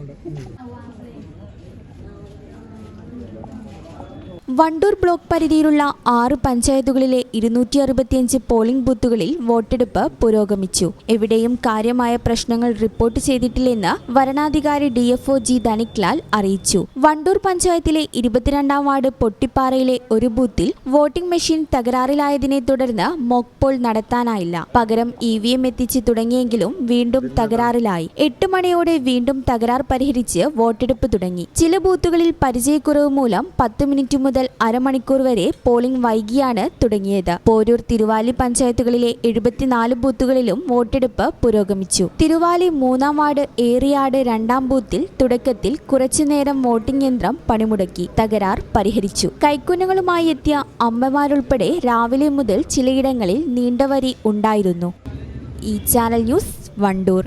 Hold up. Mm. Wandoor block പരിധിയിലുള്ള ആറ് പഞ്ചായത്തുകളിലെ ഇരുന്നൂറ്റി അറുപത്തിയഞ്ച് പോളിംഗ് ബൂത്തുകളിൽ വോട്ടെടുപ്പ് പുരോഗമിച്ചു. എവിടെയും കാര്യമായ പ്രശ്നങ്ങൾ റിപ്പോർട്ട് ചെയ്തിട്ടില്ലെന്ന് വരണാധികാരി D F O G Dhaniklal അറിയിച്ചു. വണ്ടൂർ പഞ്ചായത്തിലെ ഇരുപത്തിരണ്ടാം വാർഡ് പൊട്ടിപ്പാറയിലെ ഒരു ബൂത്തിൽ വോട്ടിംഗ് മെഷീൻ തകരാറിലായതിനെ തുടർന്ന് മോക്ക് പോൾ നടത്താനായില്ല. പകരം ഇ വി എം എത്തിച്ച് തുടങ്ങിയെങ്കിലും വീണ്ടും തകരാറിലായി. എട്ട് മണിയോടെ വീണ്ടും തകരാർ പരിഹരിച്ച് വോട്ടെടുപ്പ് തുടങ്ങി. ചില ബൂത്തുകളിൽ പരിചയക്കുറവ് മൂലം പത്ത് മിനിറ്റ് മുതൽ അരമണിക്കൂർ വരെ പോളിംഗ് വൈകിയാണ് തുടങ്ങിയത്. പോരൂർ തിരുവാലി പഞ്ചായത്തുകളിലെ എഴുപത്തിനാല് ബൂത്തുകളിലും വോട്ടെടുപ്പ് പുരോഗമിച്ചു. തിരുവാലി മൂന്നാം വാർഡ് ഏറിയാട് രണ്ടാം ബൂത്തിൽ തുടക്കത്തിൽ കുറച്ചുനേരം വോട്ടിംഗ് യന്ത്രം പണിമുടക്കി തകരാർ പരിഹരിച്ചു. കൈക്കുഞ്ഞുങ്ങളുമായി എത്തിയ അമ്മമാരുൾപ്പെടെ രാവിലെ മുതൽ ചിലയിടങ്ങളിൽ നീണ്ടവരി ഉണ്ടായിരുന്നു. ഈ ചാനൽ ന്യൂസ് വണ്ടൂർ.